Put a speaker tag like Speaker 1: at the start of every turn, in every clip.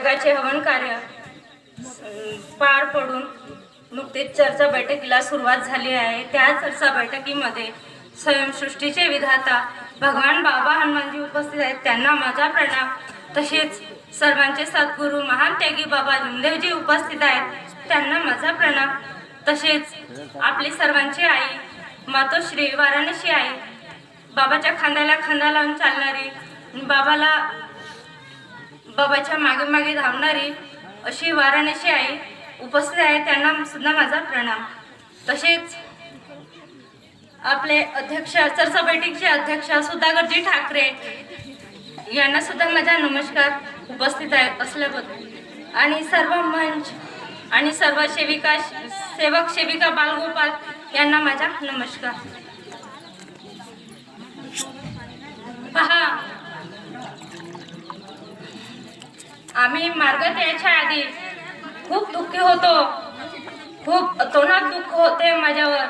Speaker 1: यागाचे हवन कार्य पार पडून नुकतीच चर्चा बैठकीला सुरुवात झाली आहे. त्या चर्चा बैठकीमध्ये स्वयंसृष्टीचे विधाता भगवान बाबा हनुमानजी उपस्थित आहेत. त्यांना माझा प्रणाम. तसेच सर्वांचे सद्गुरू महान त्यागी बाबा लिंगदेवजी उपस्थित आहेत. त्यांना माझा प्रणाम. तसेच आपली सर्वांची आई मातोश्री वाराणसी आई बाबाच्या खांद्याला खांदा लावून चालणारी बाबाला बाबाच्या मागे मागे धावणारी अशी वाराणसी आई उपस्थित आहे त्यांना सुद्धा माझा प्रणाम. तसेच आपले अध्यक्ष चर्चा बैठकीचे अध्यक्ष सुधाकरजी ठाकरे यांना सुद्धा माझा नमस्कार उपस्थित आहे असल्याबद्दल. आणि सर्व मंच आणि सर्व सेविका सेवक सेविका बालगोपाल यांना माझा नमस्कार. पहा आम्ही मार्गात यायच्या आधी खूप दुःखी होतो. खूप तोंडात दुःख होते माझ्यावर.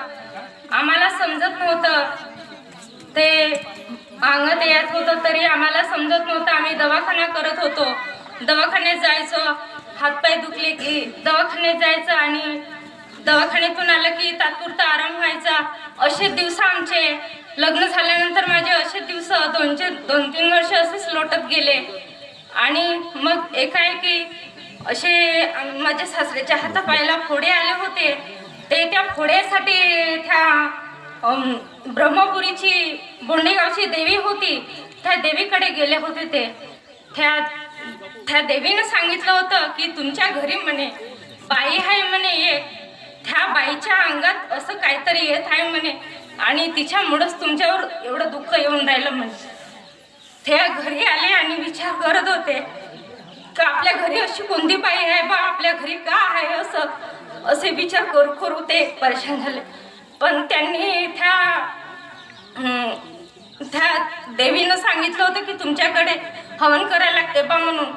Speaker 1: आम्हाला समजत नव्हतं. ते अंगात येत होतं तरी आम्हाला समजत नव्हतं. आम्ही दवाखाना करत होतो. दवाखान्यात जायचो. हातपाय दुखले की दवाखान्यात जायचं आणि दवाखान्यातून आलं की तात्पुरता आराम व्हायचा. असे दिवस आमचे. लग्न झाल्यानंतर माझे असे दिवस दोनचे दोन तीन वर्ष असेच लोटत गेले. आणि मग एकाएकी असे माझ्या सासऱ्याच्या हातापायाला फोडे आले होते. ते त्या फोड्यासाठी त्या ब्रह्मपुरीची बोंडेगावची देवी होती. त्या देवीकडे गेले होते ते. त्या त्या देवीनं सांगितलं होतं की तुमच्या घरी म्हणे बाई आहे म्हणे एक त्या बाईच्या अंगात असं काहीतरी येत आहे म्हणे. आणि तिच्यामुळंच तुमच्यावर एवढं दुःख येऊन राहिलं म्हणे. त्या घरी आले आणि विचार करत होते का आपल्या घरी अशी कोणती बाई आहे बा आपल्या घरी का आहे असं? असे विचार करू करू ते परेशान झाले. पण त्यांनी त्या त्या देवीनं सांगितलं होतं की तुमच्याकडे हवन करायला लागते बा म्हणून.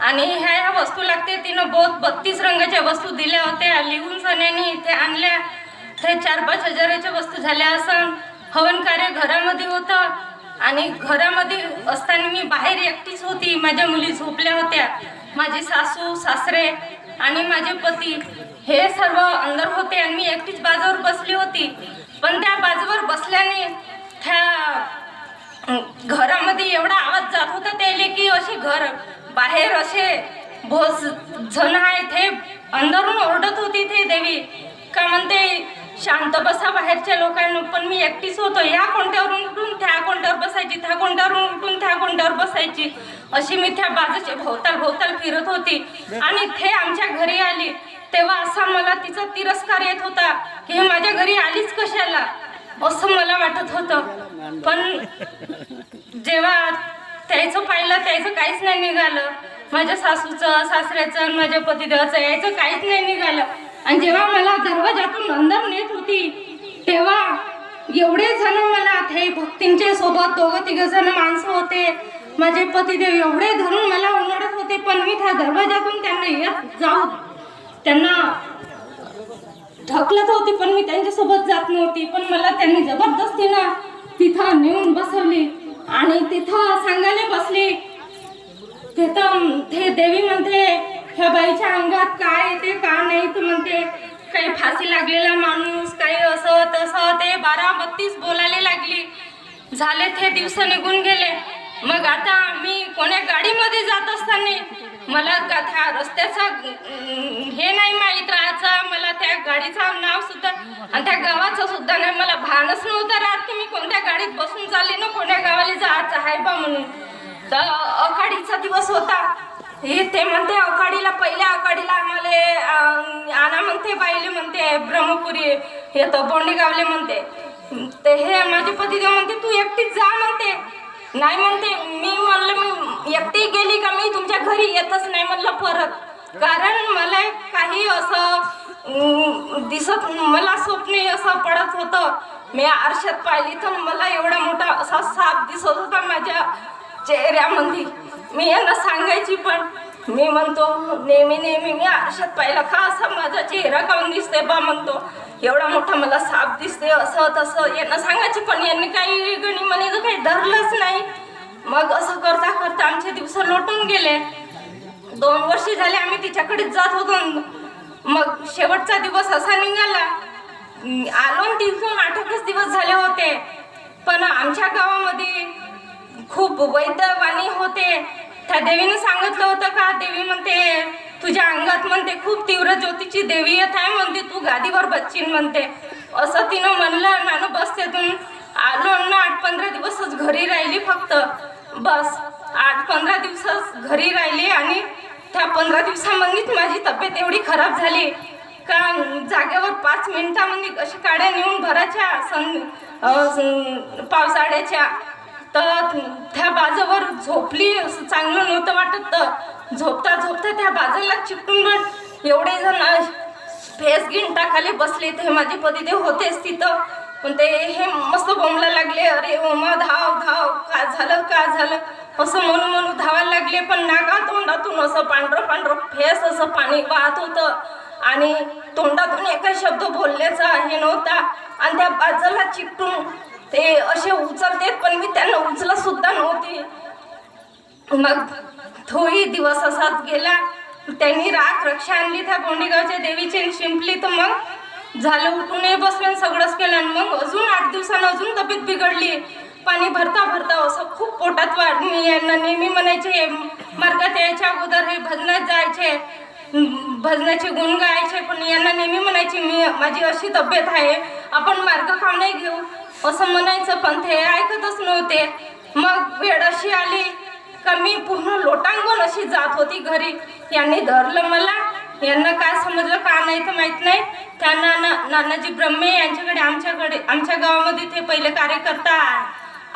Speaker 1: आणि ह्या ह्या वस्तू लागते तिनं बहुत बत्तीस रंगाच्या वस्तू दिल्या होत्या. लिहून सण्याने इथे आणल्या. ते चार पाच हजाराच्या वस्तू झाल्या असं. हवन कार्य घरामध्ये होतं. आणि घरामध्ये असताना मी बाहेर एकटीच होती. माझ्या मुली झोपल्या होत्या. माझी सासू सासरे आणि माझे पती हे सर्व अंदर होते आणि मी एकटीच बाजूवर बसली होती. पण त्या बाजूवर बसल्याने त्या घरामध्ये एवढा आवाज जात होता त्याले की असे घर बाहेर असे भोस जण आहेत. हे अंदरून ओरडत होती ते देवी. का म्हणते शांत बसा बाहेरच्या लोकांना पण मी एकटीच होतो. या कोणत्यावरून बसायची उठून त्या गुंडावर बसायची. अशी मी त्या बाजूची भोवताल भोवताल फिरत होती. आणि ते आमच्या घरी आली. तेव्हा असा मला तिचा तिरस्कार येत होता की ही माझ्या घरी आलीच कशाला? असं मला वाटत होतं. पण जेव्हा त्याचं पाहिलं त्याचं काहीच नाही निघालं. माझ्या सासूचं सासऱ्याचं आणि माझ्या पतीदेवाचं यायचं काहीच नाही निघालं. आणि जेव्हा मला दरवाजातून अंदर नेत होती तेव्हा हे ते भक्तींचे सोबत दोघं तिघ जण माणसं होते. माझे पतिदेव एवढे धरून मला ओरडत होते पण मी त्या दरवाजातून त्यांना येत जाऊ. त्यांना ढकलत होती पण मी त्यांच्यासोबत जात नव्हती. पण मला त्यांनी जबरदस्तीनं तिथं नेऊन बसवली आणि तिथं सांगायला बसली तिथं ते देवी म्हणते ह्या बाईच्या अंगात काय येते का नाही तर म्हणते. काही फाशी लागलेला माणूस काही असं तसं ते बारा बत्तीस बोलायला लागली. झाले ते दिवस निघून गेले. मग आता मी कोण्या गाडीमध्ये जात असताना मला का त्या रस्त्याचा हे नाही माहीत राहायचं. मला त्या गाडीचं नाव सुद्धा आणि त्या गावाचं सुद्धा नाही. मला भानच नव्हतं राहत की मी कोणत्या गाडीत बसून चालली ना कोण्या गावाला जायचं आहे बा म्हणून. तर अखाडीचा दिवस होता. हे ते म्हणते अखाडीला पहिल्या अखाडीला आम्हाला आणा म्हणते बाईले म्हणते ब्रह्मपुरी हे तर बोंडेगावले म्हणते. ते हे माझे पतीदेव म्हणते तू एकटीच जा म्हणते. नाही म्हणते मी म्हणलं मी एकटी गेली का? मी तुमच्या घरी येतच नाही म्हणलं परत. कारण मला काही असं दिसत मला स्वप्न असं पडत होतं. मी आरशात पाहिली तर मला एवढा मोठा असा साप दिसत होता माझ्या चेहऱ्यामध्ये. मी यांना सांगायची पण मी म्हणतो नेहमी नेहमी मी आरशात पाहिला का असा माझा चेहरा काऊन दिसते बा म्हणतो. एवढा मोठा मला साप दिसते असं तसं. यांना सांगायची पण यांनी काही गणी म्हणे काही धरलंच नाही. मग असं करता करता आमचे दिवस लोटून गेले. दोन वर्ष झाले आम्ही तिच्याकडेच जात होतो. मग शेवटचा दिवस असा निघाला. आलो तिथून आठच दिवस झाले होते. पण आमच्या गावामध्ये खूप वैद्यवाणी होते. त्या देवीनं सांगितलं होतं का? देवी म्हणते तुझ्या अंगात म्हणते खूप तीव्र ज्योतीची देवी येत आहे म्हणते तू गादीवर बच्चीन म्हणते. असं तिनं म्हणलं नानं बस त्यातून आलो ना आठ पंधरा दिवसच घरी राहिली फक्त. बस. आठ पंधरा दिवसच घरी राहिली आणि त्या पंधरा दिवसामध्येच माझी तब्येत एवढी खराब झाली. का जागेवर पाच मिनिटामध्ये अशा काड्या नेऊन भरायच्या सं- पावसाळ्याच्या. तर त्या बाजूवर झोपली असं चांगलं नव्हतं वाटत. तर झोपता झोपता त्या बाजूला चिपकून एवढे जण फेस घेऊन टाकाले बसले. ते माझे पतिदेव होतेच तिथं. पण ते हे मस्त बोंबला लागले. अरे ओमा धाव धाव. का झालं का झालं? असं म्हणून म्हणून धावायला लागले. पण नागा तोंडातून असं पांढरं पांढरं फेस असं पाणी वाहत होतं. आणि तोंडातून एका शब्द बोलल्याचा हे नव्हता. आणि त्या बाजूला चिकटून ते असे उचलतेत पण मी त्यांना उचलत सुद्धा नव्हते. मग तोही दिवस असाच गेला. त्यांनी राख रक्षा आणली त्या बोंडेगावच्या देवीची शिंपली तर मग झालं उठूनही बसलं सगळंच केलं आणि मग अजून आठ दिवसानं अजून तब्येत बिघडली. पाणी भरता भरता असं खूप पोटात वाढ मी यांना नेहमी म्हणायचे मार्गात यायच्या अगोदर हे भजनात जायचे भजनाचे गुण गायचे. पण यांना नेहमी म्हणायची मी माझी अशी तब्येत आहे. आपण मार्ग का नाही घेऊ. असं म्हणायचं पण ते ऐकतच नव्हते. मग वेळ अशी आली का मी पूर्ण लोटांगून अशी जात होती घरी. यांनी धरलं मला. यांना काय समजलं का नाही तर माहीत नाही. त्या नाना नानाजी ब्रह्मे यांच्याकडे आमच्याकडे आमच्या गावामध्ये ते पहिले कार्यकर्ता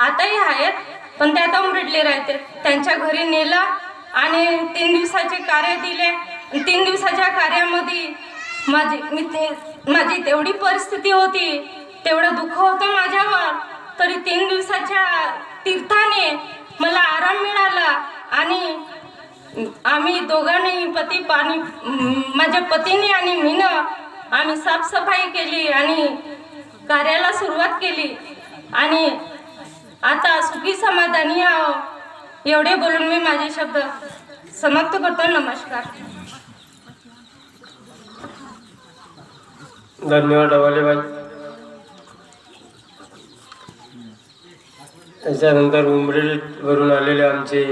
Speaker 1: आताही आहेत पण ते आता उमरडले राहते त्यांच्या घरी नेलं आणि तीन दिवसाचे कार्य दिले. तीन दिवसाच्या कार्यामध्ये माझी मी ते माझी तेवढी परिस्थिती होती. तेवढं दुःख होतं माझ्यावर. तरी तीन दिवसाच्या तीर्थाने मला आराम मिळाला आणि आम्ही दोघांनी पती पाणी माझ्या पतीने आणि मीनं आम्ही साफसफाई केली आणि कार्याला सुरुवात केली. आणि आता सुखी समाधानी आहो एवढे बोलून मी माझे शब्द समाप्त करतो. नमस्कार.
Speaker 2: धन्यवाद डवालेबाई त्याच्यानंतर उमरेड वरून आलेले आमचे